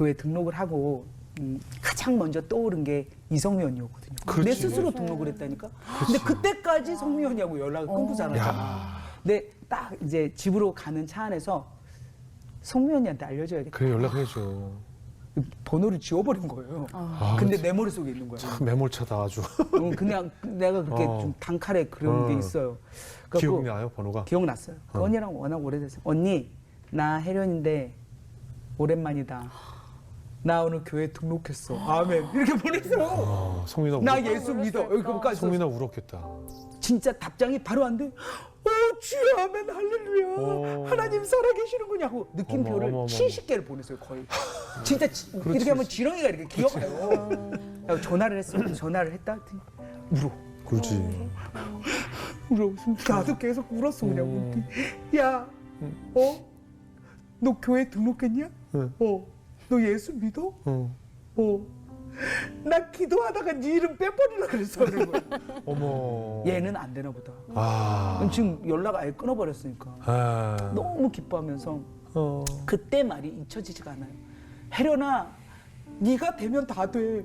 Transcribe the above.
교회 등록을 하고 음, 가장 먼저 떠오른 게 이성윤이었거든요. 내 그렇지. 스스로 등록을 했다니까. 근데 그때까지 성윤이하고 연락을 끊고 살았잖아. 야. 근데 딱 이제 집으로 가는 차 안에서 성윤이한테 알려줘야겠다. 그래 연락해줘. 번호를 지워버린 거예요. 아, 근데 내 머릿속에 있는 거야. 참 매몰차다 아주. 어, 그냥 내가 그렇게 어. 좀 단칼에 그런 게 어. 있어요. 그래갖고 기억나요 번호가? 기억났어요. 그 어. 언니랑 워낙 오래됐어요. 언니, 나 혜련인데 오랜만이다. 나 오늘 교회 등록했어. 아멘. 이렇게 보냈어. 어, 송민아 나 울. 예수 믿어. 여기까지 송민아 울었겠다. 진짜 답장이 바로 안 돼. 어, 주여 아멘 할렐루야. 어. 하나님 살아계시는군요 하고 느낌표를 어머, 어머, 어머. 70개를 보냈어요 거의. 진짜 지- 이렇게 하면. 지렁이가 이렇게. 그래서 전화를 했어요. 전화를 했다 울어. 그렇지. 울어. 나도 계속 울었어 그냥. 음. 야, 어? 너 교회 등록했냐? 응. 어. 너 예수 믿어? 어. 어. 나 기도하다가 네 이름 빼버리려 그랬어. 어머. 얘는 안 되나 보다. 아. 지금 연락 아예 끊어버렸으니까. 아. 너무 기뻐하면서 어. 그때 말이 잊혀지지가 않아요. 혜련아, 네가 되면 다 돼.